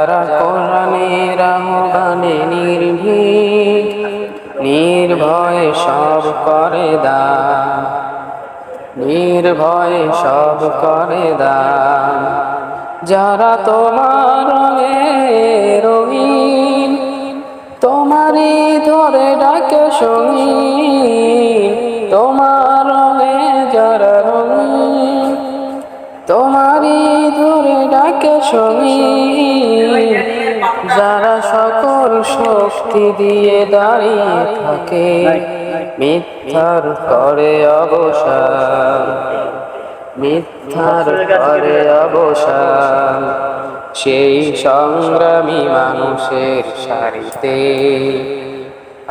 যারা কোরআনের আহ্বানে নির্ভীক, নির্ভয়ে সব করে দান নির্ভয়ে সব করে দান যারা তোমার রঙে রঙিন, তোমারই ধরে ডাকে সঙ্গীন। তোমার রঙে যারা রঙিন, তোমারই ধরে ডাকে সঙ্গীন। শক্তি দিয়ে দাঁড়িয়ে থাকে। মিথ্যার করে অবসান। মিথ্যার করে অবসান। সেই সংগ্রামী মানুষের সারিতে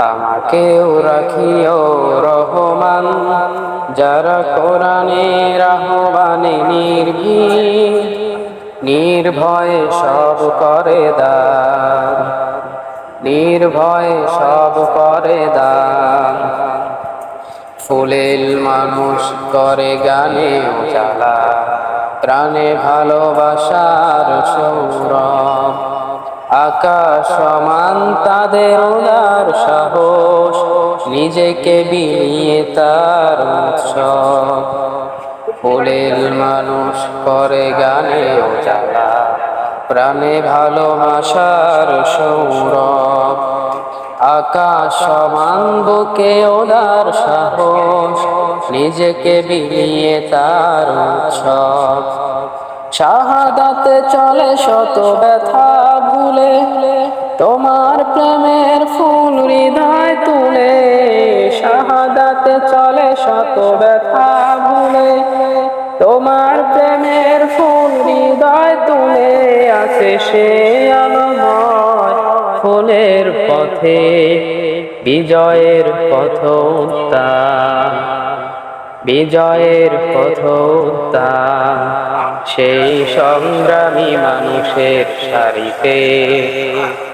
আমাকেও রাখিও রহমান। যারা কোরআনের আহ্বানে নির্ভীক, নির্ভয়ে সব করে দান। নির্ভয়ে সব করে দান। ফুলেল মানুষ করে গানে জ্বালা প্রাণে ভালোবাসার সৌরভ। আকাশ সমান তাদের উদার সাহস, নিজেকে বিলিয়ে তার উৎসব। ফুলের মানুষ করে গানে জ্বালা প্রাণে ভালোবাসার সৌরভ। আকাশ সমান বুকে ওদার সাহস, নিজেকে বিলিয়ে তার উৎসব। শাহাদাতে চলে শত ব্যথা ভুলে, তোমার প্রেমের ফুল হৃদয় তুলে। শাহাদাতে চলে শত ব্যথা ভুলে, তোমার প্রেমের ফুল হৃদয় তুলে। আছে সে পথে বিজয়ের পথ বিজয়ের পথ সেই সংগ্রামী মানুষের সারিতে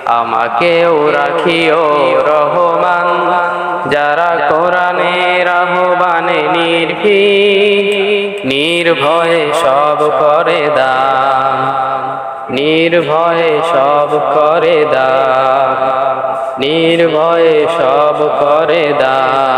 আমাকেও রাখিও রহমান। যারা কোরআনের আহ্বানে নির্ভীক, নির্ভয়ে সব করে দান। নির্ভয়ে সব করে দান। নির্ভয়ে সব করে দান